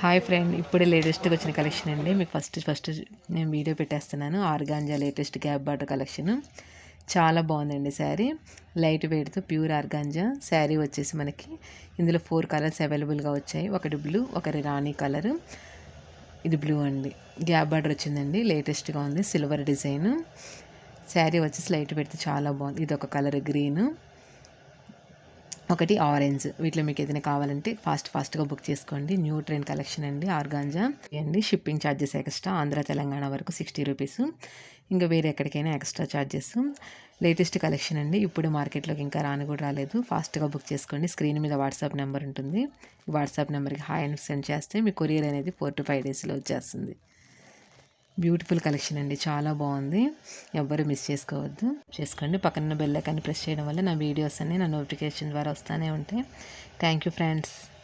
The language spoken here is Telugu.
హాయ్ ఫ్రెండ్ ఇప్పుడే లేటెస్ట్గా వచ్చిన కలెక్షన్ అండి. మీకు ఫస్ట్ ఫస్ట్ నేను వీడియో పెట్టేస్తున్నాను. Organza latest gap border collection. చాలా బాగుందండి శారీ. లైట్ వెయిట్తో ప్యూర్ ఆర్గాంజా. శారీ వచ్చేసి మనకి ఇందులో ఫోర్ కలర్స్ అవైలబుల్గా వచ్చాయి. ఒకటి బ్లూ ఒకటి రాణి కలర్ ఇది బ్లూ అండి. గ్యాప్ బార్డర్ వచ్చిందండి. లేటెస్ట్గా ఉంది. సిల్వర్ డిజైన్ శారీ వచ్చేసి లైట్ పెడితే చాలా బాగుంది. ఇది ఒక కలర్ గ్రీన్ ఒకటి ఆరెంజ్. వీటిలో మీకు ఏదైనా కావాలంటే ఫాస్ట్ ఫాస్ట్గా బుక్ చేసుకోండి. న్యూ ట్రైన్ కలెక్షన్ అండి ఆర్గాంజా. అండి shipping charges extra Andhra Telangana వరకు సిక్స్టీ రూపీస్. ఇంకా వేరే ఎక్కడికైనా ఎక్స్ట్రా ఛార్జెస్ లేటెస్ట్ కలెక్షన్ అండి. ఇప్పుడు మార్కెట్లోకి ఇంకా రాని కూడా రాలేదు. ఫాస్ట్గా బుక్ చేసుకోండి. స్క్రీన్ మీద వాట్సాప్ నెంబర్ ఉంటుంది. వాట్సాప్ నెంబర్కి హాయ్ అని సెండ్ చేస్తే మీ కొరియర్ అనేది ఫోర్ టు ఫైవ్ డేస్లో వచ్చేస్తుంది. బ్యూటిఫుల్ కలెక్షన్ అండి. చాలా బాగుంది. ఎవ్వరు మిస్ చేసుకోవద్దు. చేసుకోండి. పక్కన బెల్ ప్రెస్ చేయడం వల్ల నా వీడియోస్ అన్నీ నా నోటిఫికేషన్ ద్వారా వస్తూనే ఉంటాయి. Thank you friends